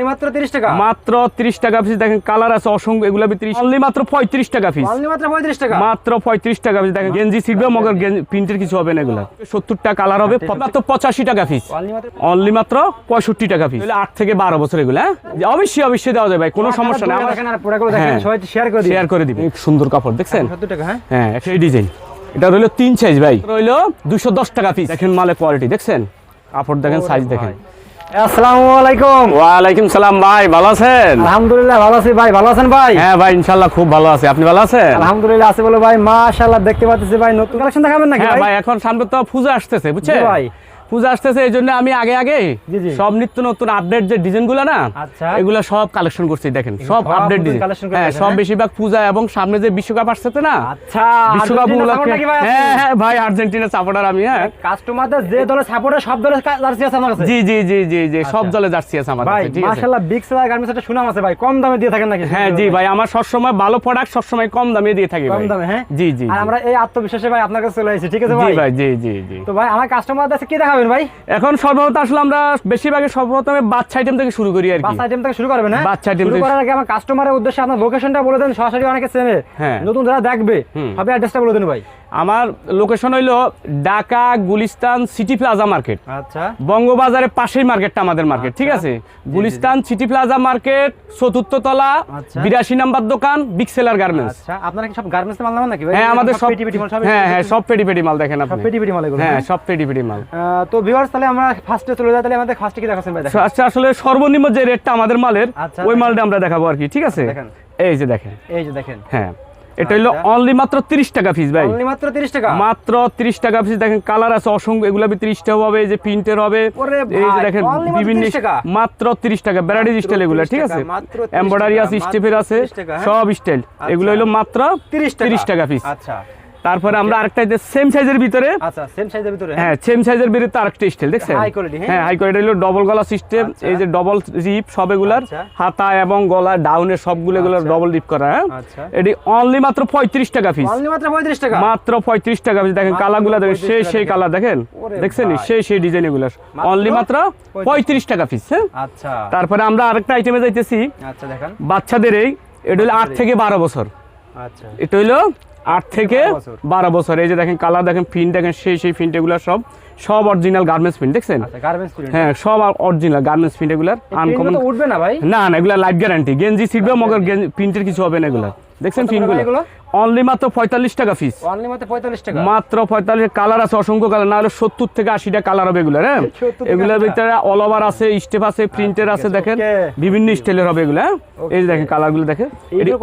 মাত্র 30 টাকা? মাত্র তিরিশ টাকা পিস দেখেন কালার আছে অসংখ্য এগুলো অনলি মাত্র পঁয়ত্রিশ টাকা পিস অনলি মাত্র 35 টাকা? মাত্র পঁয়ত্রিশ টাকা পিস দেখেন গেঞ্জি ছিড়বে মগর প্রিন্টের কিছু হবে না এগুলো। সত্তর টাকা কালার হবে মাত্র পঁচাশি টাকা পিস অনলি মাত্র অনলি মাত্র পঁয়ষট্টি টাকা পিস থেকে বারো বছর এগুলো হ্যাঁ? অবশ্যই অবশ্যই দেওয়া যায় ভাই কোনো সমস্যা নেই। আপনারা দেখেন আর প্রোডাক্টগুলো দেখেন হ্যাঁ। সবাই শেয়ার করে দিন শেয়ার করে দিবেন। সুন্দর কাপড় দেখছেন? 70 টাকা হ্যাঁ? হ্যাঁ সেই ডিজাইন এটা রইল তিন সাইজ ভাই। রইল দুশো দশ টাকা পিস দেখেন মালের কোয়ালিটি দেখছেন? কাপড় দেখেন সাইজ দেখেন। আসসালামু আলাইকুম। ওয়ালাইকুম সালাম ভাই ভালো আছেন? আলহামদুলিল্লাহ ভালো আছি ভাই ভালো আছেন ভাই? হ্যাঁ ভাই ইনশাল্লাহ খুব ভালো আছি। আপনি ভালো আছেন? আলহামদুলিল্লাহ আছি বলে ভাই মাশাআল্লাহ দেখতে পাচ্ছি ভাই নতুন কালেকশন দেখাবেন নাকি হ্যাঁ ভাই? ভাই এখন সামনে তো পূজা আসতেছে বুঝছেন? ভাই। পূজা আসতেছে এই জন্য আমি আগে আগে। সব নিত্য নতুন আপডেট যে ডিজাইনগুলো না আচ্ছা। এগুলো সব কালেকশন করছি দেখেন সব সব আপডেট ডিজাইন হ্যাঁ সব হ্যাঁ? বেশিরভাগ পূজা এবং সামনে যে বিশ্বকাপ আসছে না আচ্ছা বিশ্বকাপ উপলক্ষে ভাই? হ্যাঁ হ্যাঁ ভাই আর্জেন্টিনা সাপোর্টার আমি হ্যাঁ কাস্টমারদের যে দলের সাপোর্টে সব দলের জার্সি আছে আমার কাছে জি জি জি জি জি সব আচ্ছা। দলে জার্সি আছে আমার কাছে ঠিক আছে মাশাআল্লাহ বিগ সেলার গার্মেন্টস সুনাম আছে ভাই কম দামে দিয়ে থাকেন নাকি হ্যাঁ জি ভাই আমার সবসময় ভালো প্রোডাক্ট সবসময় কম দামে দিয়ে থাকি কম দামে হ্যাঁ জি জি আর আমরা এই আত্মবিশ্বাসে ভাই আপনার কাছে চলে এসেছি ঠিক আছে জি ভাই ভাই জি জি জি তো ভাই আমার কাস্টমারদের কাছে কি দেখাবেন ভাই? এখন সর্বপ্রথম আসলে আমরা বেশিরভাগে সর্বপ্রথমে বাচ্চা আইটেম থেকে শুরু করি আর কি। বাস আইটেম থেকে শুরু করবেন হ্যাঁ? বাচ্চা item শুরু করার আগে আমার কাস্টমারের উদ্দেশ্যে আপনার লোকেশনটা বলে দেন সরাসরি অনেকে চেনে। হ্যাঁ। নতুন যারা দেখবে হুম। অ্যাড্রেসটা বলে দেন ভাই। আমার লোকেশন হইল Dhaka Gulistan city plaza market আচ্ছা। বঙ্গবাজারের পাশেই মার্কেটটা আমাদের মার্কেট ঠিক আছে? গুলিস্তান সিটি প্লাজা মার্কেট চতুর্থ তলা আচ্ছা। বিরাশি নাম্বার দোকান বিগ সেলার গার্মেন্টস আচ্ছা। আপনারা কি সব গার্মেন্টস মাল নাকি ভাই? হ্যাঁ আমাদের সব পেটি পেটি মাল সব হ্যাঁ হ্যাঁ সব পেটি পেটি মাল দেখেন আপনি। পেটি পেটি মাল হ্যাঁ হ্যাঁ? সব পেটি পেটি মাল তো ভিউয়ার্স তাহলে আমরা ফার্স্টে চলে যাই তাহলে আমাদের ফার্স্টে কি দেখাচ্ছেন ভাই দেখেন। আচ্ছা আসলে সর্বনিম্ন যে রেটটা আমাদের মালের আচ্ছা, ওই মালটা আমরা দেখাবো আর কি ঠিক আছে? দেখেন। এই যে দেখেন। এই যে দেখেন। হ্যাঁ এটা আচ্ছা। অনলি মাত্র তিরিশ টাকা ফিস ভাই। অনলি মাত্র 30 টাকা? মাত্র তিরিশ টাকা পিস দেখেন কালার আছে অসংখ্য এগুলো তিরিশ টাকা হবে এই যে প্রিন্টের হবে। এই যে দেখেন only মাত্র 30 টাকা? মাত্র তিরিশ টাকা ব্যারাডিজ স্টাইল এগুলো 30 ঠিক আছে? 30 এমব্রয়ডারি আছে স্টেপের আছে 30 হ্যাঁ? সব স্টাইল এগুলো হলো মাত্র 30 টাকা? তিরিশ টাকা পিস আচ্ছা। তারপরে আমরা আরেকটা যে সেম সাইজের ভিতরে আচ্ছা সেম সাইজের ভিতরে হ্যাঁ সেম সাইজের ভিতরে আরেকটা স্টাইল দেখছেন? High quality, হ্যাঁ? হ্যাঁ হাই কোয়ালিটি হলো ডবল গলা সিস্টেম আচ্ছা। এই যে ডবল রিপ সব এগুলার আচ্ছা। হাতা এবং গলা ডাউনের সবগুলো এগুলো আচ্ছা। ডবল রিপ করা হ্যাঁ? আচ্ছা। এটি অনলি মাত্র পঁয়ত্রিশ টাকা পিস অনলি মাত্র 35 টাকা? মাত্র পঁয়ত্রিশ টাকা পিস দেখেন মাত্র কালারগুলো দেখেন 35 সেই সেই। কালার দেখেন? দেখছেন? সেই সেই ডিজাইন এগুলো। অনলি মাত্র 35 পঁয়ত্রিশ টাকা পিস হ্যাঁ? আচ্ছা। তারপরে আমরা আরেকটা আইটেমে যাইতেছি। আচ্ছা দেখেন। বাচ্চাদের এই এটা হলো আট থেকে বারো বছর। আচ্ছা। এটা হলো আট থেকে বারো বছর। এই যে দেখেন কালার দেখেন প্রিন্ট দেখেন সেই সেই এগুলো সব সব অরিজিনাল গার্মেন্টস প্রিন্ট দেখছেন? আচ্ছা হ্যাঁ সব অরিজিনাল গার্মেন্টস প্রিন্ট এগুলার আনকমন উঠবে না ভাই? না না এগুলা লাইফ গ্যারান্টি গেঞ্জি ছিটবে মগর প্রিন্টের কিছু হবে না এগুলা। দেখছেন এগুলো? অনলি মাত্র পঁয়তাল্লিশ টাকা পিস অনলি মাত্র 45 টাকা? মাত্র পঁয়তাল্লিশ কালার আছে অসংখ্য কালার না হলে সত্তর থেকে আশিটা কালার হবে এগুলো হ্যাঁ? 70 এগুলোর ভিতরে অল ওভার আছে স্টেপ আছে প্রিন্টের আছে আছে, দেখেন? বিভিন্ন স্টাইলের হবে এগুলো হ্যাঁ? এই. দেখেন কালারগুলো দেখেন।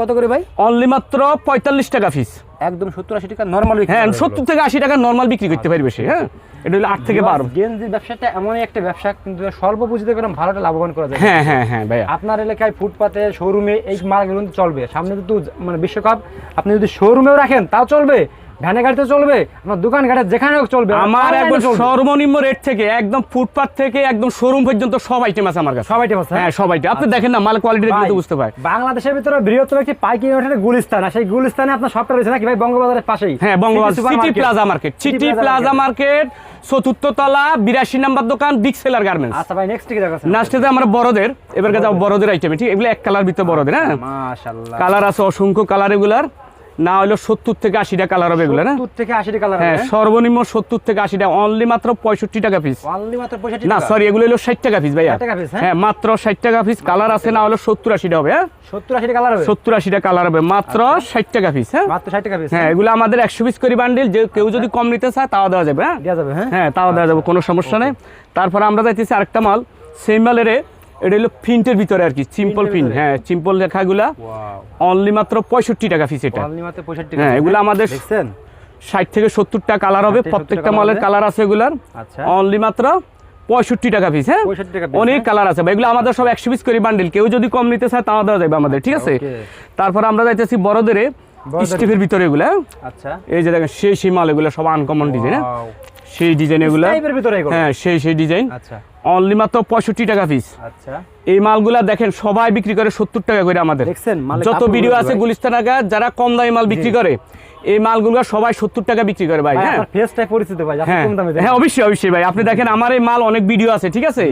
কত করে ভাই? অনলি মাত্র পঁয়তাল্লিশ টাকা পিস একদম 70 80 টাকা নরমাল হ্যাঁ সত্তর থেকে আশি টাকা নর্মাল বিক্রি করতে পারি বেশি হ্যাঁ? এটা হলো আট থেকে বারো। গেঞ্জি ব্যবসাটা এমনই একটা ব্যবসা কিন্তু স্বল্প পুঁজিতে কোনো ভালোটা লাভবান করা যায়। হ্যাঁ হ্যাঁ হ্যাঁ ভাই আপনার এলাকায় ফুটপাতে শোরুমে এই মালগুলো কিন্তু চলবে। সামনে তো মানে বিশ্বকাপ আপনি যদি শোরুমেও রাখেন তাও চলবে। ভ্যানে গাড়িতে চলবে আপনার দোকান ঘাটে যেখানে হোক চলবে আমার online এ একবার চলবে। সর্বনিম্ন রেট থেকে একদম ফুটপাথ থেকে একদম শোরুম পর্যন্ত সব আইটেম আছে আমার কাছে। সব item আছে, হ্যাঁ? হ্যাঁ সব আইটেম আপনি দেখেন না মাল কোয়ালিটি তো বুঝতে পারে বাংলাদেশের ভিতরে বৃহত্তম একটি পাইকারি মার্কেট গুলিস্তান আর সেই গুলিস্তানে আপনার সবটা রয়েছে নাকি ভাই? বঙ্গবাজারের পাশেই। হ্যাঁ City city plaza market city plaza market চতুর্থ তলা বিরাশি নাম্বার দোকান বিগ সেলার গার্মেন্টস আচ্ছা ভাই নেক্সট কি দেখাচ্ছেন? লাস্টে আমরা বড়দের এবার যাব বড়দের আইটেম ঠিক? এগুলো এক কালার ভিতরে বড়দের হ্যাঁ? মাশাআল্লাহ। কালার আছে অসংখ্য কালার এগুলার। না হলো সত্তর থেকে আশিটা কালার হবে এগুলো হ্যাঁ 70 থেকে 80 কালার হ্যাঁ সর্বনিম্ন সত্তর থেকে আশিটা অনলি মাত্র পঁয়ষট্টি টাকা পিস অনলি মাত্র 65 না সরি এগুলো হলো ষাট টাকা পিস ভাইয়া। 60 টাকা piece, হ্যাঁ? হ্যাঁ মাত্র ষাট টাকা পিস কালার আছে না হলো সত্তর আশিটা হবে হ্যাঁ? 70 80 টাকা কালার হবে? সত্তর আশিটা কালার হবে মাত্র ষাট টাকা পিস হ্যাঁ? মাত্র 60 টাকা পিস হ্যাঁ এগুলো আমাদের একশো পিস করে বান্ডিল যে কেউ যদি কম নিতে চায় তাও দেওয়া যাবে হ্যাঁ? দেওয়া যাবে হ্যাঁ? হ্যাঁ তাও দেওয়া যাবে কোনো সমস্যা নেই। তারপরে আমরা যাইতেছি আরেকটা মাল সেই মালের এটা হলো প্রিন্টের ভিতরে আর কি সিম্পল প্রিন্ট হ্যাঁ সিম্পল লেখাগুলা। অনলি মাত্র পঁয়ষট্টি টাকা পিস এটা। অনলি মাত্র 65 টাকা। হ্যাঁ এগুলো আমাদের ষাট থেকে সত্তরটা কালার হবে প্রত্যেকটা মালের কালার আছে এগুলার। আচ্ছা। অনলি মাত্র পঁয়ষট্টি টাকা পিস হ্যাঁ? 65 টাকা piece, অনেক হ্যাঁ? কালার আছে। এগুলো আমাদের সব একশো পিস করে বান্ডিল কেউ যদি কম নিতে চায় তাও দেওয়া যাবে আমাদের ঠিক আছে? তারপর আমরা যাইতেছি বড়দের। স্টিফের ভিতরে এগুলো হ্যাঁ? আচ্ছা। এই যে দেখেন সেই সেই মাল এগুলো সব আনকমন ডিজাইন হ্যাঁ? সেই ডিজাইন এগুলো হ্যাঁ সেই সেই ডিজাইন আচ্ছা। অনলি মাত্র পঁয়ষট্টি টাকা পিস আচ্ছা। এই মালগুলা দেখেন সবাই বিক্রি করে সত্তর টাকা করে আমাদের। যত ভিডিও আছে গুলিস্তান আগা যারা কম দামি মাল বিক্রি করে এই মালগুলো সবাই সত্তর টাকা বিক্রি করে ভাই হ্যাঁ? পরিচিত ভাই হ্যাঁ। হ্যাঁ অবশ্যই অবশ্যই ভাই আপনি দেখেন আমার এই মাল অনেক ভিডিও আছে ঠিক আছে?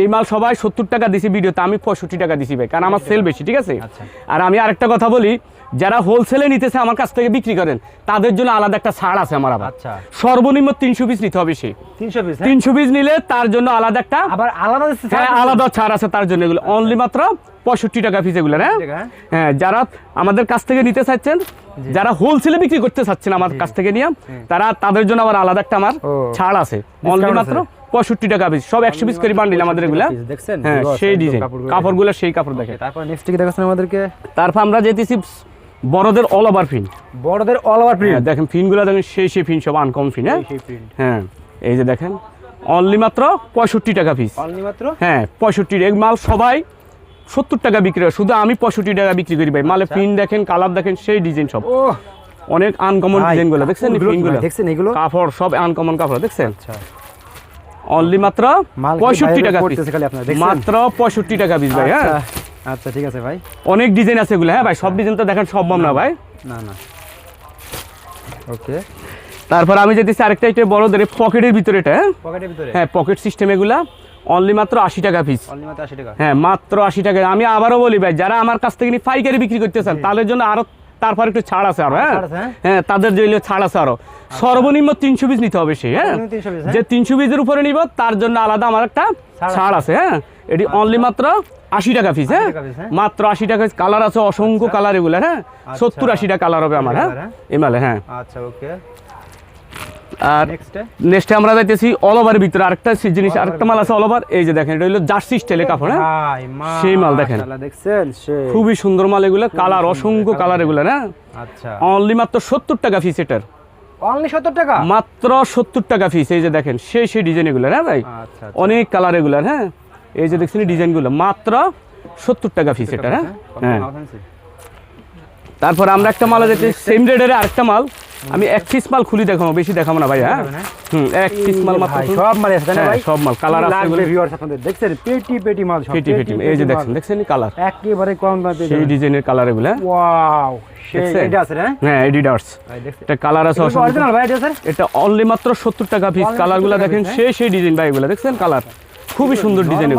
এই মাল সবাই সত্তর টাকা দিছি ভিডিওতে আমি পঁয়ষট্টি টাকা দিছি ভাই কারণ আমার সেল বেশি ঠিক আছে? আচ্ছা। আর আমি আরেকটা কথা বলি যারা হোলসেলে নিতেছে আমার কাছ থেকে বিক্রি করেন তাদের জন্য আলাদা একটা ছাড় আছে আমার আবার। আচ্ছা। সর্বনিম্ন তিনশো পিস নিতে হবে সে। 300 পিস তিনশো পিস নিলে তার জন্য আলাদা একটা আবার আলাদা হ্যাঁ আলাদা ছাড় আছে তার জন্য। এগুলো অনলি মাত্র পঁয়ষট্টি টাকা পিস এগুলো হ্যাঁ? হ্যাঁ? হ্যাঁ যারা আমাদের কাছ থেকে নিতে চাচ্ছেন যারা হোলসেলে বিক্রি করতে চাচ্ছেন আমার কাছ থেকে নিয়ে তারা তাদের জন্য আবার আলাদা একটা আমার ছাড় আছে। অনলি মাত্র পঁয়ষট্টি টাকা পিস সব একশো পিস করে বান্ডিল আমাদের এগুলা। হ্যাঁ সেই ডিজাইন কাপড়গুলো। সেই কাপড় দেখে তারপর নেক্সট কি দেখাচ্ছেন আমাদেরকে? তারপর আমরা যেতেছি বড়দের অল ওভার ফিন বড়দের অল ওভার প্রিন্ট দেখেন ফিনগুলো দেখেন সেই সেই ফিন সব আনকম ফিন হ্যাঁ? হ্যাঁ এই যে দেখেন অনলি মাত্র পঁয়ষট্টি টাকা পিস অনলি মাত্র? হ্যাঁ পঁয়ষট্টি এক মাল সবাই সত্তর টাকা বিক্রি হয় শুধু আমি পঁয়ষট্টি টাকা বিক্রি করি ভাই। মালে আচ্ছা। পিন দেখেন কালার দেখেন সেই ডিজাইন সব। অনেক আনকমন ভাই, ডিজাইনগুলো দেখছেন পিনগুলো দেখছেন এগুলো? কাপড় সব আনকমন কাপড়। দেখছেন? আচ্ছা। অনলি মাত্র পঁয়ষট্টি টাকা পিস? মাত্র পঁয়ষট্টি টাকা পিস ভাই হ্যাঁ? আচ্ছা। আচ্ছা ঠিক আছে ভাই। অনেক ডিজাইন আছে এগুলো হ্যাঁ ভাই? সব ডিজাইন তো দেখেন সম্ভব না ভাই। না না। ওকে তারপর আমি যেতেছি আরেকটা এটা বড়দের পকেটের ভিতরে এটা হ্যাঁ? পকেটের ভিতরে? হ্যাঁ পকেট সিস্টেম এগুলা অনলি মাত্র আশি টাকা পিস অনলি মাত্র 80 টাকা? হ্যাঁ মাত্র আশি টাকা। আমি আবারও বলি ভাই যারা আমার কাছ থেকে পাইকারি বিক্রি করতে চান তাদের জন্য আরও তারপর একটু ছাড় আছে আরও হ্যাঁ? হ্যাঁ? হ্যাঁ তাদের জন্য ছাড় আছে আরও। সর্বনিম্ন তিনশো পিস নিতে হবে সে হ্যাঁ? সর্বনিম্ন 300 piece, হ্যাঁ? যে তিনশো পিসের উপরে নিব তার জন্য আলাদা আমার একটা ছাড় আছে। হ্যাঁ? এটি অনলি মাত্র আশি টাকা পিস হ্যাঁ? টাকা? মাত্র আশি টাকা কালার আছে অসংখ্য কালার এগুলো হ্যাঁ? সত্তর আশিটা কালার হবে আমার হ্যাঁ? হ্যাঁ? এমালে হ্যাঁ। আচ্ছা ওকে আর নেক্সট আমরা যাইতেছি অল ওভারের ভিতরে আরেকটা জিনিস আরেকটা মাল আছে অল ওভার এই যে দেখেন এটা হলো জার্সি স্টাইলের কাপড় হ্যাঁ? সেই মাল দেখেন। খুবই সুন্দর মাল এগুলো কালার অসংখ্য কালার এগুলো না? আচ্ছা। অনলি মাত্র সত্তর টাকা পিস এটার। অনলি 70 টাকা? মাত্র সত্তর টাকা পিস এই যে দেখেন সেই সেই ডিজাইন এগুলো হ্যাঁ ভাই? আচ্ছা অনেক কালার এগুলো হ্যাঁ? এই যে দেখছেন ডিজাইনগুলো মাত্র সত্তর টাকা পিস এটা হ্যাঁ? হ্যাঁ? তারপর আমরা একটা মাল যেতে সেম রেডের আরেকটা মাল। আমি এক পিস মাল খুলি দেখাবো বেশি দেখাবো না ভাই হ্যাঁ? হ্যাঁ? হুম এক পিস মাল মাত্র সব মাল আছে হ্যাঁ, ভাই? সব মাল কালার আছে এগুলো ভিউয়ার্স আপনাদের। দেখছেন পেটি পেটি মাল সব ফেটি ফেটি এই যে দেখছেন দেখছেন কালার একেবারে কম দামে সেই ডিজাইনের কালার এগুলো হ্যাঁ? ওয়াও হ্যাঁ এডিডার্স ভাই দেখছেন। এটা কালার আছে অসংখ্য অরিজিনাল ভাই এটা স্যার এটা অনলি মাত্র সত্তর টাকা পিস Only কালারগুলো 70 টাকা দেখেন piece, সেই সেই ডিজাইন ভাই এগুলো। দেখছেন কালার খুবই সুন্দর ডিজাইন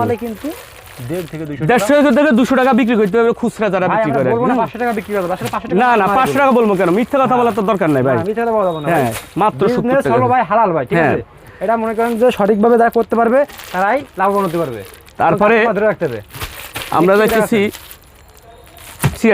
এগুলো নরমালি কিন্তু 1.5 থেকে 200 টাকা। দেড়শো থেকে দুশো টাকা বিক্রি করতে হবে খুচরা যারা বিক্রি করে না না? 500 টাকা বিক্রি করবে আসলে 500 টাকা না না আমরা পাঁচশো টাকা বলব। কেন? মিথ্যা কথা বলার তো দরকার নাই ভাই। মিথ্যা কথা বলা হ্যাঁ মাত্র সত্তর Business টাকা। হলো ভাই হালাল ভাই ঠিক হ্যাঁ। আছে এটা মনে করেন যে সঠিকভাবে যারা করতে পারবে তারাই লাভবান হতে পারবে। তারপরে তো ধরে রাখতে হবে। আমরা কি যাইতেছি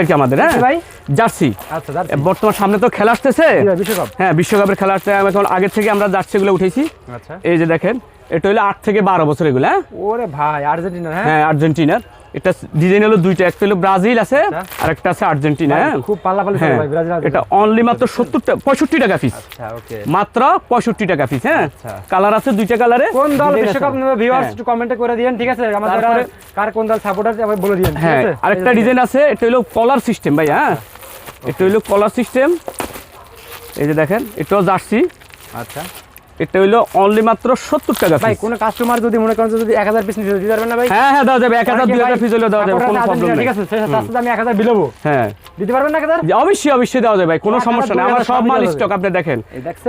কি আমাদের হ্যাঁ? ভাই? জার্সি আচ্ছা বর্তমান সামনে তো খেলা আসতেছে। বিশ্বকাপ। হ্যাঁ বিশ্বকাপের খেলা আসছে। এখন আগের থেকে আমরা জার্সিগুলো উঠেছি। আচ্ছা। এই যে দেখেন এটা হলো আট থেকে বারো বছর এগুলো হ্যাঁ? ওরে ভাই আর্জেন্টিনা হ্যাঁ? হ্যাঁ আর্জেন্টিনার। এটা ডিজাইন হলো দুইটা একটা হলো ব্রাজিল আছে আচ্ছা। আর একটা আছে আর্জেন্টিনা হ্যাঁ? খুব পাল্লাপাল্লি চলে হ্যাঁ। এটা অনলি মাত্র সত্তর টাকা পঁয়ষট্টি টাকা পিস আচ্ছা মাত্র পঁয়ষট্টি টাকা পিস হ্যাঁ? আচ্ছা। কালার আছে দুইটা কালারে কোন দল বিশ্বকাপ ভিউয়ার্স হ্যাঁ। একটু কমেন্টে করে দিয়েন ঠিক আছে? আমাদের কার কোন দল সাপোর্টার আছে বলে দিয়েন হ্যাঁ? আরেকটা ডিজাইন আছে এটা হলো কলার সিস্টেম ভাই হ্যাঁ? এটা হলো কলার সিস্টেম এই যে দেখেন এটাও জার্সি। আচ্ছা। এটা হইল অনলি মাত্র সত্তর টাকা ভাই কোন কাস্টমার যদি মনে করেন যদি 1000 পিস নিতে দিতে পারবেন না ভাই? হ্যাঁ হ্যাঁ দেওয়া যাবে। পিস দেওয়া যাবে কোনো প্রবলেম ঠিক আছে আমি 1000 বিলবো হ্যাঁ। দিতে পারবেন না 1000 যে অবশ্যই অবশ্যই দেওয়া যাবে ভাই কোনো সমস্যা নেই। আমার সব মাল স্টক আপনি দেখেন।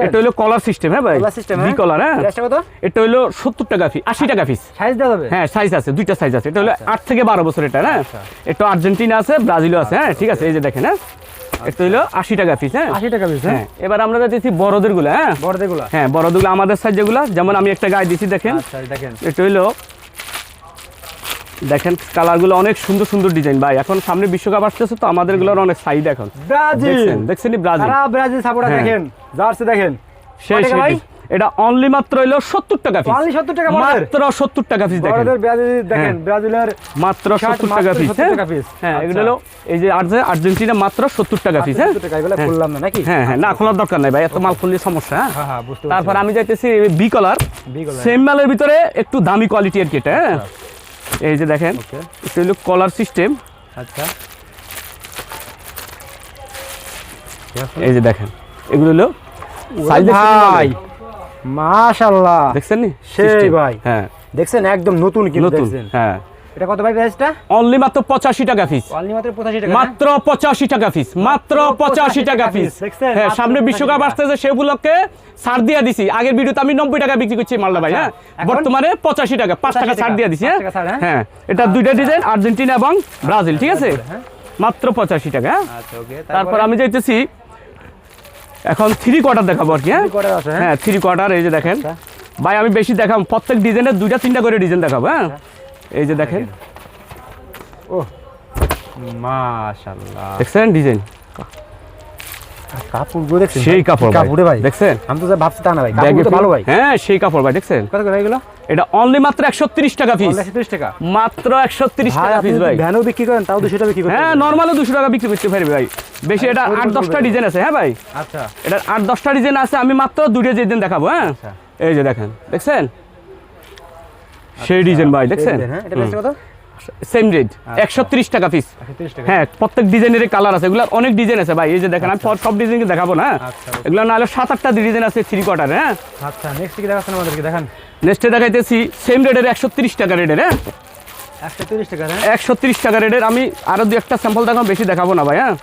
এটা হলো কলার সিস্টেম হ্যাঁ ভাই? কলার হ্যাঁ? কলার হ্যাঁ? কত? এটা হলো সত্তর টাকা পিস আশি টাকা পিস সাইজ দেওয়া যাবে? হ্যাঁ সাইজ আছে দুইটা সাইজ আছে। এটা হলো আট থেকে বারো বছর এটা হ্যাঁ? আচ্ছা। এটা আর্জেন্টিনা আছে ব্রাজিলও আছে হ্যাঁ? ঠিক আছে এই যে দেখেন হ্যাঁ? এটা হলো আশি টাকা পিস হ্যাঁ? 80 টাকা পিস হ্যাঁ। হ্যাঁ এবার আমরা যাচ্ছি বড়দেরগুলো হ্যাঁ? বড়দেগুলা হ্যাঁ বড়দের আমাদের সাইজ যেগুলো যেমন আমি একটা গায়ে দিছি দেখেন। আচ্ছা দেখেন। এটা হলো দেখেন কালারগুলো অনেক সুন্দর সুন্দর ডিজাইন ভাই। এখন সামনে বিশ্বকাপ আসতেছে তো আমাদেরগুলোর অনেক সাইড এখন। ব্রাজিল। দেখছেন? দেখছেন ব্রাজিল। ব্রাজিল সাপোর্টার হ্যাঁ। দেখেন। জার্সি দেখেন। সেই? সেই এটা অনলি মাত্র হইল সত্তর টাকা পিস অনলি 70 টাকা মাত্র সত্তর টাকা পিস দেখেন। দেখেন হ্যাঁ। ব্রাজিলের মাত্র সত্তর টাকা পিস 70 টাকা piece। হ্যাঁ আচ্ছা। এগুলো হলো এই যে আর্জে- আর্জেন্টিনা মাত্র সত্তর টাকা পিস হ্যাঁ। 70 টাকা এগুলো হ্যাঁ। খুললাম না নাকি? হ্যাঁ হ্যাঁ না খোলার দরকার নাই ভাই এত মাল খুললে সমস্যা হ্যাঁ। হ্যাঁ হ্যাঁ বুঝতে তারপর আমি যাইতেছি B colour B colour. Same মালের ভিতরে একটু দামি কোয়ালিটি আর কি এটা হ্যাঁ এই যে দেখেন এটা হলো কলার সিস্টেম আচ্ছা। এই যে দেখেন এগুলো হলো ভাই। মাশাআল্লাহ। দেখছেন নি? সেই ভাই। হ্যাঁ। দেখছেন? একদম নতুন কিন্তু দেখছেন। হ্যাঁ। এটা কত ভাই প্রাইসটা অনলি মাত্র পঁচাশি টাকা পিস অনলি মাত্র পঁচাশি টাকা মাত্র পঁচাশি টাকা পিস মাত্র পঁচাশি টাকা পিস দেখছেন? হ্যাঁ সামনে বিশ্বকাপ টাকা। আসতেছে সেগুলোকে ছাড় দিয়ে দিছি। আগের ভিডিওতে আমি নব্বই টাকা বিক্রি করছি মালদা ভাই হ্যাঁ? আচ্ছা, বর্তমানে পঁচাশি টাকা পাঁচ টাকা 85 ছাড় দিয়ে দিছি হ্যাঁ? টাকা হ্যাঁ? হ্যাঁ এটা দুইটা ডিজাইন আর্জেন্টিনা এবং ব্রাজিল ঠিক আছে? হ্যাঁ। মাত্র পঁচাশি টাকা হ্যাঁ? আচ্ছা ওকে। তারপর? আমি যাইতেছি এখন থ্রি কোয়ার্টার দেখাবো আর কি হ্যাঁ? হ্যাঁ? হ্যাঁ থ্রি কোয়ার্টার এই যে দেখেন। আচ্ছা। ভাই আমি বেশি দেখাম প্রত্যেক ডিজাইনের দুইটা তিনটা করে ডিজাইন দেখাবো হ্যাঁ? এই যে দেখেন। ও মাশাআল্লাহ। দেখছেন ডিজাইন কাপড়গুলো দেখছেন সেই কাপড় কাপড়ে ভাই। দেখছেন? আমি তো ভাবছি তা না ভাই। কাপড় তো ভালো ভাই। হ্যাঁ সেই কাপড় ভাই দেখছেন? কত করে এগুলো? এটা অনলি মাত্র একশো তিরিশ টাকা পিস 130 টাকা? মাত্র একশো তিরিশ ভাই টাকা পিস ভাই। ভ্যানও বিক্রি করেন তাও 200 টাকা বিক্রি হ্যাঁ। নর্মালও টাকা বিক্রি করতে পারবে ভাই। বেশি এটা আচ্ছা, ডিজাইন আছে হ্যাঁ ভাই? আচ্ছা। এটা আট দশটা ডিজাইন আছে আমি মাত্র দুটো ডিজাইন দেখাবো হ্যাঁ? আচ্ছা। এই যে দেখেন দেখছেন? সেই ডিজাইন ভাই দেখছেন? হ্যাঁ? এটা কত? সেম রেট একশো তিরিশ টাকা পিস হ্যাঁ প্রত্যেক ডিজাইনের কালার আছে এগুলো অনেক ডিজাইন আছে ভাই এই যে দেখেন আমি সব- সব ডিজাইন দেখাবো না আচ্ছা, এগুলো নাহলে সাত আটটা ডিজাইন আছে থ্রি কোয়ার্টার হ্যাঁ? আচ্ছা নেক্সট কি দেখাচ্ছেন আমাদেরকে? দেখান। নেক্সটে দেখাইতেছি সেম রেটের একশো তিরিশ টাকা রেটের হ্যাঁ? 130 টাকা হ্যাঁ? একশো তিরিশ টাকা রেটের আমি আরও দু একটা স্যাম্পল দেখাবো বেশি দেখাবো না ভাই হ্যাঁ?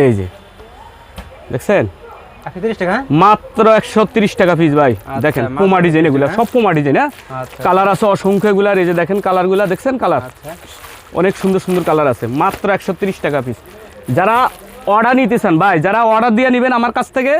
এই যে দেখছেন? 130 টাকা হ্যাঁ মাত্র একশো টাকা পিস ভাই। দেখেন পোমা ডিজাইন এগুলা সব পোমা ডিজাইন হ্যাঁ? আচ্ছা। কালার আছে অসংখ্য এগুলার এই যে দেখেন কালারগুলা দেখছেন কালার আচ্ছা। অনেক সুন্দর সুন্দর কালার আছে মাত্র একশো তিরিশ টাকা পিস যারা অর্ডার নিতে চান ভাই যারা অর্ডার দিয়ে নেবেন আমার কাছ থেকে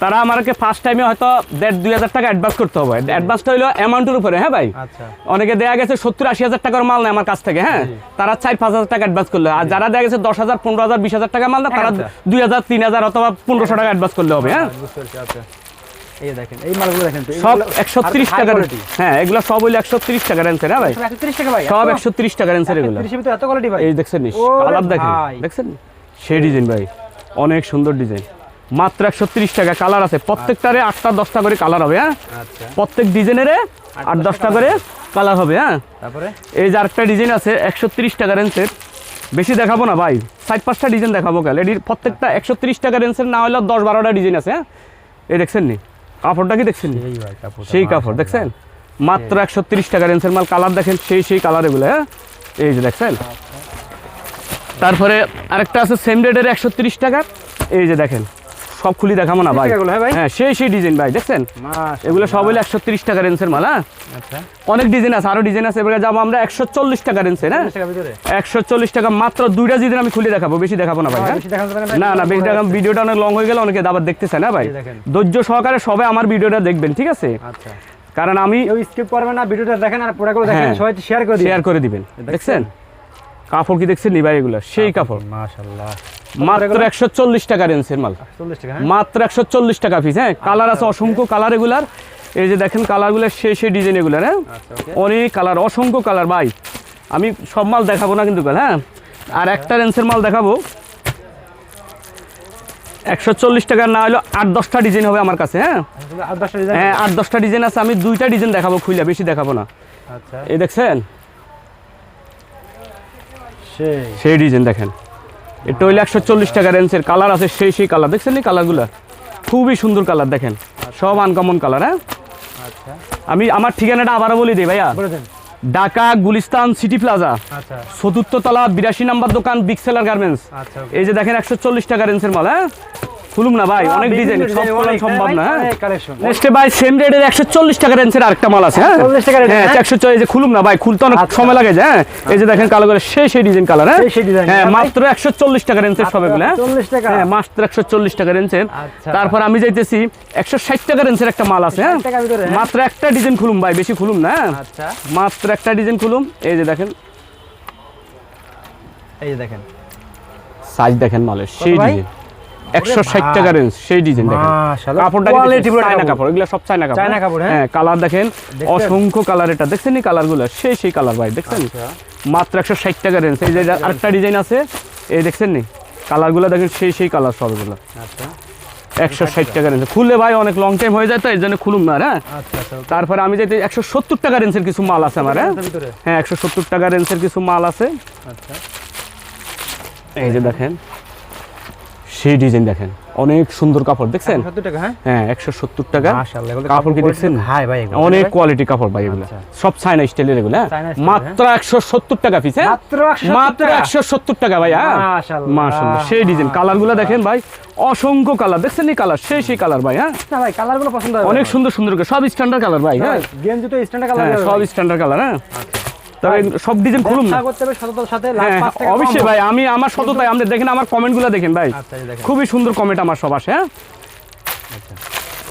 তারা আমাকে ফার্স্ট টাইমে হয়তো দেড় দুই হাজার টাকা অ্যাডভান্স করতে হবে। অ্যাডভান্সটা হলো অ্যামাউন্টের উপরে হ্যাঁ ভাই? আচ্ছা। অনেকে দেয়া গেছে সত্তর আশি হাজার টাকার মাল নেয় আমার কাছ থেকে হ্যাঁ? তারা চার পাঁচ হাজার টাকা অ্যাডভান্স করলে। আর যারা দেয়া গেছে দশ হাজার পনেরো হাজার বিশ হাজার টাকা মাল নেয় তারা। দুই হাজার তিন হাজার অথবা পনেরোশো টাকা অ্যাডভান্স করলে হবে হ্যাঁ? পারছি আচ্ছা। এই দেখেন এই মালগুলো দেখেন সব এগুলো একশো আর টাকার হ্যাঁ এগুলো সব হ্যাঁ ভাই? সব 130 টাকা ভাই সব এত- একশো তিরিশ টাকার অ্যান্সার এগুলো। 130 ভিতরে এত কোয়ালিটি ভাই। এই দেখছেন নি ওরে দেখেন দেখছেন? সেই ডিজাইন ভাই অনেক সুন্দর ডিজাইন মাত্র একশো তিরিশ টাকা কালার আছে। প্রত্যেকটারে আটটা দশটা করে কালার হবে হ্যাঁ? আচ্ছা। প্রত্যেক ডিজাইনের আট দশটা করে কালার হবে। হ্যাঁ? তারপরে? এই যে আরেকটা ডিজাইন আছে একশো তিরিশ টাকা রেঞ্জের। বেশি দেখাবো না ভাই সাত পাঁচটা ডিজাইন দেখাবো কাল। এটির প্রত্যেকটা একশো তিরিশ টাকা রেঞ্জের না হলেও দশ বারোটা ডিজাইন আছে হ্যাঁ? এই দেখছেন নি? কাপড়টা কি দেখছেন সেই কাপড় দেখছেন? মাত্র একশো তিরিশ টাকা রেঞ্জের মাল কালার দেখেন সেই সেই কালার এগুলো হ্যাঁ? এই যে দেখছেন? তারপরে আরেকটা আছে সেম রেটের একশো তিরিশ টাকা। এই যে দেখেন সব খুলি দেখাবো না ভাই। হ্যাঁ হ্যাঁ সেই সেই ডিজাইন ভাই দেখছেন? এগুলো সব হলো একশো তিরিশ টাকা রেঞ্জের মাল হ্যাঁ? আচ্ছা। অনেক ডিজাইন আছে আরও ডিজাইন আছে এবারে যাব আমরা একশো চল্লিশ টাকা রেঞ্জের হ্যাঁ? 30 টাকা ভিতরে? একশো চল্লিশ টাকা মাত্র দুইটা ডিজাইন আমি খুলে দেখাবো বেশি দেখাবো না ভাই হ্যাঁ? দেখানো যাবে না না বেশি দেখা ভিডিওটা অনেক লং হয়ে গেলে অনেকে আবার দেখতেছে না ভাই? ধৈর্য সহকারে সবাই আমার ভিডিওটা দেখবেন ঠিক আছে? আচ্ছা। কারণ আমি স্কিপ করবে না ভিডিওটা দেখেন আর প্রোডাক্টগুলো দেখেন হ্যাঁ। সবাই শেয়ার করে শেয়ার করে দিবেন দেখছেন? কাপড় কি দেখছেন নি ভাই এগুলো? সেই কাপড়। মাশাআল্লাহ। মাত্র একশো চল্লিশ টাকা রেঞ্জের মাল। 40 টাকা হ্যাঁ? মাত্র একশো চল্লিশ টাকা পিস হ্যাঁ? কালার আছে অসংখ্য কালার এগুলার। এই যে দেখেন কালারগুলো সেই সেই ডিজাইন এগুলার হ্যাঁ? আচ্ছা অনেক কালার অসংখ্য কালার ভাই। আমি সব মাল দেখাবো না কিন্তু হ্যাঁ? আর একটা রেঞ্জের মাল দেখাবো। একশো চল্লিশ টাকা না হলো আট দশটা ডিজাইন হবে আমার কাছে হ্যাঁ? আর 10 টা ডিজাইন হ্যাঁ আট দশটা ডিজাইন আছে আমি দুইটা ডিজাইন দেখাবো খুইলা বেশি দেখাবো না। আচ্ছা। এই দেখছেন? সেই। সেই ডিজাইন দেখেন। এটা হইলে একশো চল্লিশ টাকা রেঞ্জের কালার আছে সেই সেই কালার। দেখছেন এই কালারগুলো? খুবই সুন্দর কালার দেখেন। সব আনকমন কালার হ্যাঁ? আচ্ছা। আমি আমার ঠিকানাটা আবারও বলি দিই ভাইয়া। Dhaka Gulistan city plaza. আচ্ছা। চতুর্থ তলা বিরাশি নাম্বার দোকান বিগ সেলার গার্মেন্টস এই যে দেখেন একশো চল্লিশ টাকা রেঞ্জের মাল হ্যাঁ? খুলুম না ভাই অনেক ডিজাইন সব খোলা সম্ভব না হ্যাঁ? নেক্সটে ভাই সেম রেটের একশো চল্লিশ টাকা রেঞ্জের আরেকটা মাল আছে হ্যাঁ? 40 টাকা হ্যাঁ হ্যাঁ? একশো চল্লিশ খুলুম না ভাই খুলতে অনেক আচ্ছা। সময় লাগে যে, হ্যাঁ? এই যে দেখেন কালো করে সেই সেই ডিজাইন কালার হ্যাঁ? হ্যাঁ হ্যাঁ মাত্র একশো চল্লিশ টাকা রেঞ্জের সব এগুলো হ্যাঁ? 40 টাকা? হ্যাঁ মাত্র একশো চল্লিশ টাকা রেঞ্জের। আচ্ছা। তারপর আমি যাইতেছি একশো ষাট টাকা রেঞ্জের একটা মাল আছে হ্যাঁ? 60 টাকার ভিতরে, হ্যাঁ? মাত্র একটা ডিজাইন খুলুম ভাই বেশি খুলুম না হ্যাঁ? আচ্ছা। মাত্র একটা ডিজাইন খুলুম এই যে দেখেন। এই যে দেখেন। সাইজ দেখেন মালের সেই ডিজাইন। একশো ষাট। টাকা রেঞ্জ সেই ডিজাইন দেখেন। কাপড়টা চায়না কাপড় এগুলো সব চায়না কাপড়। চায়না কাপড়, হ্যাঁ? হ্যাঁ কালার দেখেন অসংখ্য কালার এটা। দেখছেন নি কালারগুলো সেই সেই কালার ভাই দেখছেন? আচ্ছা। মাত্র একশো ষাট টাকা রেঞ্জ এই যে আরেকটা ডিজাইন আছে। এই দেখছেন নি? কালারগুলো দেখেন সেই সেই কালার সব এগুলো আচ্ছা। একশো ষাট টাকা রেঞ্জ খুললে ভাই অনেক লং টাইম হয়ে যায় তো এর জন্য খুলুম না হ্যাঁ? আচ্ছা আচ্ছা। তারপরে আমি যেতে একশো সত্তর টাকা রেঞ্জের কিছু মাল আছে আমার হ্যাঁ? হ্যাঁ একশো সত্তর টাকা রেঞ্জের কিছু মাল আছে। আচ্ছা। এই যে দেখেন সেই ডিজাইন দেখেন। অনেক সুন্দর কাপড় দেখছেন? হ্যাঁ? হ্যাঁ একশো সত্তর টাকা। কাপড় কি দেখছেন। অনেক কোয়ালিটি কাপড় ভাই এগুলো। আচ্ছা। সব চায়না স্টাইলের এগুলো হ্যাঁ? স্টাইল, মাত্র একশো সত্তর টাকা পিস হ্যাঁ? মাত্র 170 মাত্র টাকা? একশো সত্তর টাকা ভাই হ্যাঁ? মাশাআল্লাহ। সেই ডিজাইন কালারগুলো দেখেন ভাই অসংখ্য কালার দেখছেন এই কালার সেই সেই কালার ভাই হ্যাঁ? ভাই কালারগুলো পছন্দ হয় অনেক সুন্দর সুন্দর সব স্ট্যান্ডার্ড কালার ভাই হ্যাঁ? গেঞ্জি তো স্ট্যান্ডার্ড কালার হ্যাঁ সব স্ট্যান্ডার্ড কালার হ্যাঁ? তবে সব ডিজাইন খুলুন না। করতে হবে সততার সাথে হ্যাঁ অবশ্যই ভাই আমি আমার সততায় আপনি দেখেন আমার কমেন্টগুলো দেখেন ভাই। আচ্ছা খুবই সুন্দর কমেন্ট আমার সব আসে হ্যাঁ?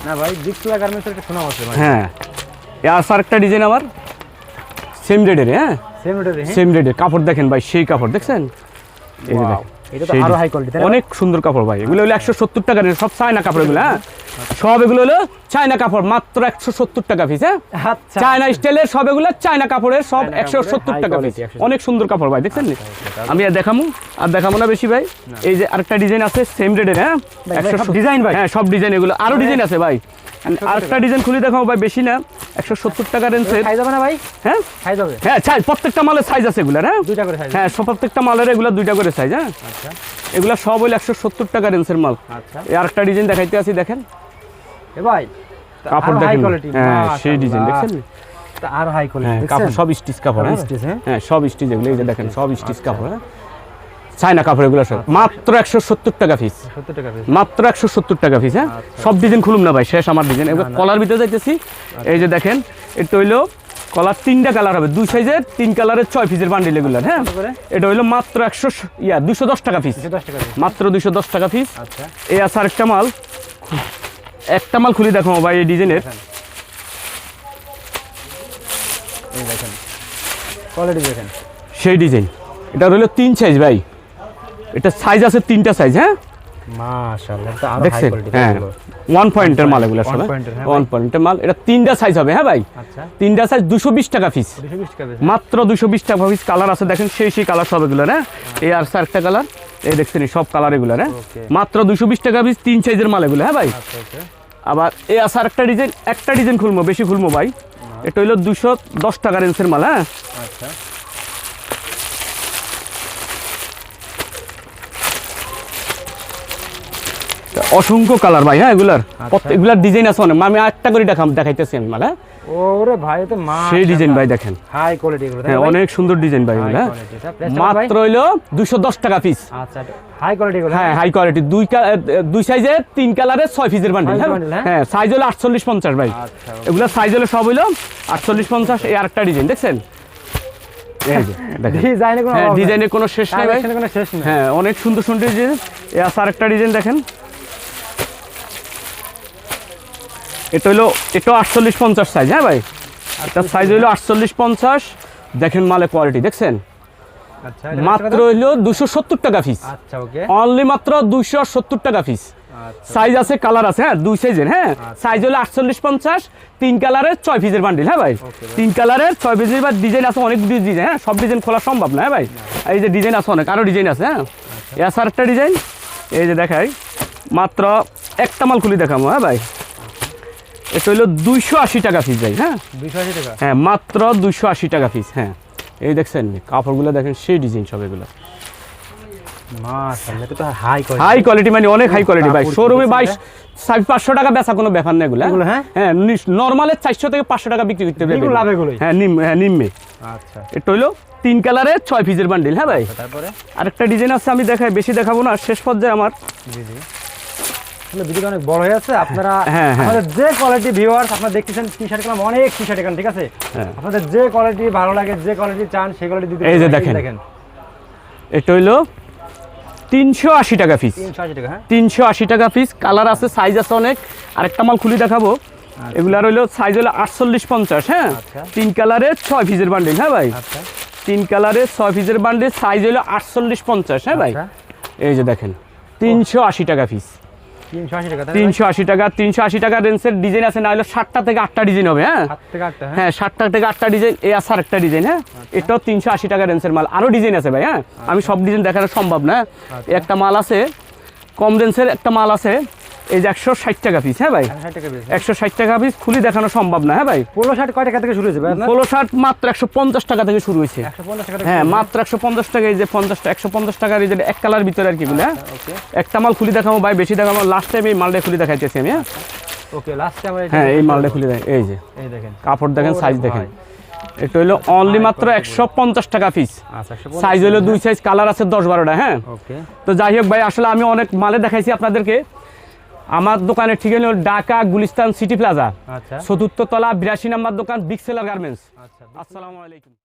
না ভাই ডিক্সলা গার্মেন্টস একটা শোনা আছে ভাই। হ্যাঁ। আর একটা ডিজাইন আমার। সেম রেডের হ্যাঁ? সেম রেডের সেম রেডের কাপড় দেখেন ভাই সেই কাপড় দেখছেন? এই দেখেন, এটা তো আরও হাই কোয়ালিটি অনেক সুন্দর কাপড় ভাই। এগুলো হলো একশো সত্তর টাকা রেট, সব চায়না কাপড় এগুলো হ্যাঁ? সব এগুলো হলো চায়না কাপড় মাত্র একশো সত্তর টাকা পিস হ্যাঁ? আচ্ছা। চায়না স্টাইলের সব এগুলো চায়না কাপড়ের সব চায়না একশো কাপড়ের সত্তর high টাকা পিস অনেক সুন্দর কাপড় ভাই দেখছেন আমি আর দেখামু আর দেখাবো না বেশি ভাই। এই যে আরেকটা ডিজাইন আছে সেম রেডের হ্যাঁ? ভাই, একশো সব design ভাই? হ্যাঁ সব ডিজাইন এগুলো। আরও ডিজাইন আছে ভাই। আরেকটা ডিজাইন খুলে দেখাবো ভাই বেশি না একশো সত্তর টাকা রেঞ্জের খাই যাবে না ভাই? হ্যাঁ? খাই যাবে হ্যাঁ সাইজ প্রত্যেকটা মালের সাইজ আছে এগুলো হ্যাঁ? দুইটা করে খাই হ্যাঁ সব প্রত্যেকটা মালের এগুলো দুইটা করে সাইজ হ্যাঁ? আচ্ছা। এগুলো সব হলো একশো সত্তর টাকা রেঞ্জের মাল। আচ্ছা। এই আরেকটা ডিজাইন দেখাইতে আছি দেখেন। এ ভাই কাপড় হাই দেখেন। কোয়ালিটি হ্যাঁ সেই ডিজাইন দেখছেন? আর হাই কোয়ালিটি কাপড় সব স্টিচ কাপড় হ্যাঁ? স্টিচ হ্যাঁ? হ্যাঁ সব স্টিচ এগুলো এই যে দেখেন সব স্টিচ কাপড় হ্যাঁ? চায়না কাপড় এগুলো সব। মাত্র একশো সত্তর টাকা পিস মাত্র একশো সত্তর টাকা পিস হ্যাঁ? সব ডিজাইন খুলুম না ভাই শেষ আমার ডিজাইন এবার কলার ভিতরে যাইতেছি। এই যে দেখেন এটা হইল কলার তিনটা কালার হবে। দুই সাইজের তিন কালারের ছয় পিসের বান্ডিল এগুলো হ্যাঁ? এটা হইল মাত্র একশো ইয়া দুশো দশ টাকা পিস মাত্র দুশো দশ টাকা পিস আচ্ছা। এই আছে আরেকটা মাল। একটা মাল খুলি দেখো ভাই এই ডিজাইনের সেই ডিজাইন এটা হলো তিন সাইজ ভাই। এটা সাইজ আছে তিনটা সাইজ হ্যাঁ? দেখছেন? হ্যাঁ। ওয়ান পয়েন্টের মাল এগুলো সব হ্যাঁ ওয়ান পয়েন্টের মাল। এটা তিনটা সাইজ হবে হ্যাঁ ভাই? আচ্ছা। তিনটা সাইজ দুশো বিশ টাকা পিস মাত্র দুশো বিশ টাকা পিস কালার আছে দেখেন সেই সেই কালার সব এগুলো হ্যাঁ এই আর একটা কালার এই দেখছেন সব কালার এগুলো হ্যাঁ মাত্র দুশো বিশ টাকা পিস তিন সাইজের মাল এগুলো হ্যাঁ ভাই? আচ্ছা ওকে আবার এই আছে একটা ডিজাইন একটা ডিজাইন খুলবো বেশি খুলবো ভাই। এটা হইল দুশো দশ টাকা রেঞ্জের মাল হ্যাঁ? আচ্ছা। অসংখ্য কালার ভাই হ্যাঁ এগুলার। এগুলার ডিজাইন আছে অনেক। আমি একটা করে দেখাম দেখাইতেছি আমি মাল হ্যাঁ? ওরে ভাই তো মা সেই ডিজাইন ভাই দেখেন। হাই কোয়ালিটি এগুলো হ্যাঁ অনেক সুন্দর ডিজাইন ভাই এগুলো হ্যাঁ। মাত্র হইল দুশো দশ টাকা পিস আচ্ছা হাই কোয়ালিটি এগুলো হ্যাঁ হাই কোয়ালিটি দুই দুই সাইজের তিন কালারের ছয় পিসের বান্ডিল হ্যাঁ? হ্যাঁ? হ্যাঁ সাইজ হলো আটচল্লিশ পঞ্চাশ ভাই। আচ্ছা এগুলো সাইজ হলো সব হইল আটচল্লিশ পঞ্চাশ। এই আরেকটা ডিজাইন দেখছেন? ডিজাইনে কোনো হ্যাঁ শেষ নাই ভাই। হ্যাঁ অনেক সুন্দর সুন্দর ডিজাইন আছে আরেকটা ডিজাইন দেখেন। এটা হলো এটা আটচল্লিশ পঞ্চাশ সাইজ হ্যাঁ ভাই? এটা সাইজ হলো আটচল্লিশ পঞ্চাশ। দেখেন মালে কোয়ালিটি দেখছেন? আচ্ছা মাত্র? হইল দুশো সত্তর টাকা আচ্ছা অনলি মাত্র দুইশো সত্তর টাকা আচ্ছা। সাইজ আছে কালার আছে হ্যাঁ দুই সাইজের হ্যাঁ? সাইজ হলো আটচল্লিশ পঞ্চাশ তিন কালারের ছয় পিসের বান্ডিল হ্যাঁ ভাই? তিন কালারের ছয় পিসের বা ডিজাইন আছে অনেক ডিজাইন হ্যাঁ? সব ডিজাইন খোলা সম্ভব না হ্যাঁ ভাই? এই যে ডিজাইন আছে অনেক আরও ডিজাইন আছে হ্যাঁ? এস আর একটা ডিজাইন এই যে দেখাই মাত্র একটা মাল খুলি দেখাবো হ্যাঁ ভাই? এটা হলো দুইশো আশি টাকা পিস ভাই হ্যাঁ? টাকা? হ্যাঁ মাত্র দুইশো আশি টাকা পিস হ্যাঁ। এই দেখছেন কাপড়গুলো দেখেন সেই ডিজাইন সব এগুলো। হাই কোয়ালিটি মানে অনেক হাই কোয়ালিটি ভাই। শোরুমে বাইশ পাঁচশো টাকা বেচা কোনো ব্যাপার এগুলো। হ্যাঁ? হ্যাঁ চারশো থেকে পাঁচশো টাকা বিক্রি করতে হ্যাঁ নিম হ্যাঁ আচ্ছা। এটা হইল তিন কালারের ছয় পিসের বান্ডিল হ্যাঁ ভাই? তারপরে? আরেকটা ডিজাইন আছে আমি দেখাই বেশি দেখাবো না শেষ পর্যায়ে আমার। জি জি। আসলে ভিডিওটা অনেক বড় হয়ে আছে। আপনারা হ্যাঁ, হ্যাঁ। আমাদের যে কোয়ালিটি ভিউয়ার্স আপনারা দেখতেছেন টি শার্ট কালাম অনেক টি শার্ট এখানে ঠিক আছে? হ্যাঁ। আপনাদের যে কোয়ালিটি ভালো লাগে যে কোয়ালিটি চান সেই কোয়ালিটি দিতে এই যে দেখেন। দেখেন। এটা হইল তিনশো আশি টাকা পিস তিনশো আশি টাকা পিস কালার আছে সাইজ আছে অনেক। আরেকটা মাল খুলি দেখাবো। এগুলার হইল সাইজ হলো আটচল্লিশ পঞ্চাশ হ্যাঁ? আচ্ছা। তিন কালারের ছয় পিসের বান্ডিল হ্যাঁ ভাই? আচ্ছা। তিন কালারের ছয় পিসের বান্ডিল সাইজ হলো আটচল্লিশ পঞ্চাশ হ্যাঁ ভাই? আচ্ছা। এই যে দেখেন তিনশো আশি টাকা পিস তিনশো আশি টাকা তিনশো আশি টাকা রেঞ্জের ডিজাইন আছে না হলে থেকে আটটা ডিজাইন হবে হ্যাঁ? হ্যাঁ? হ্যাঁ থেকে আটটা ডিজাইন এ আছে আরেকটা ডিজাইন হ্যাঁ? এটাও তিনশো আশি টাকা রেঞ্জের মাল আরও ডিজাইন আছে ভাই হ্যাঁ? আমি সব ডিজাইন দেখানো সম্ভব না। একটা মাল আছে কম রেঞ্জের একটা মাল আছে এই যে একশো ষাট টাকা পিস হ্যাঁ ভাই? পিস একশো ষাট টাকা পিস খুলি দেখানো সম্ভব না হ্যাঁ ভাই? পোলো শার্ট কয় টাকা থেকে শুরু হয়েছে পোলো শার্ট মাত্র একশো পঞ্চাশ টাকা থেকে শুরু হয়েছে। হ্যাঁ মাত্র একশো পঞ্চাশ টাকা এই যে পঞ্চাশ একশো পঞ্চাশ টাকার এই যে এক কালার ভিতরে আর কি বলে হ্যাঁ? একটা মাল খুলি দেখাবো ভাই বেশি দেখাবো লাস্ট টাইম এই মালটা খুলি দেখাইতেছি আমি হ্যাঁ? ওকে লাস্টে এটা- হ্যাঁ এই মালটা খুলি দেখ এই যে। এই দেখেন। কাপড় দেখেন সাইজ দেখেন এটা হলো অনলি মাত্র একশো পঞ্চাশ টাকা পিস আচ্ছা সাইজ হলো দুই সাইজ কালার আছে দশ বারোটা হ্যাঁ? তো যাই হোক ভাই আসলে আমি অনেক মালে দেখাইছি আপনাদেরকে। আমার দোকানের ঠিকানা হল ঢাকা গুলিস্তান সিটি প্লাজা। আচ্ছা। চতুর্থ তলা বিরাশি নাম্বার দোকান বিগ সেলার গার্মেন্টস আচ্ছা আসসালামু আলাইকুম।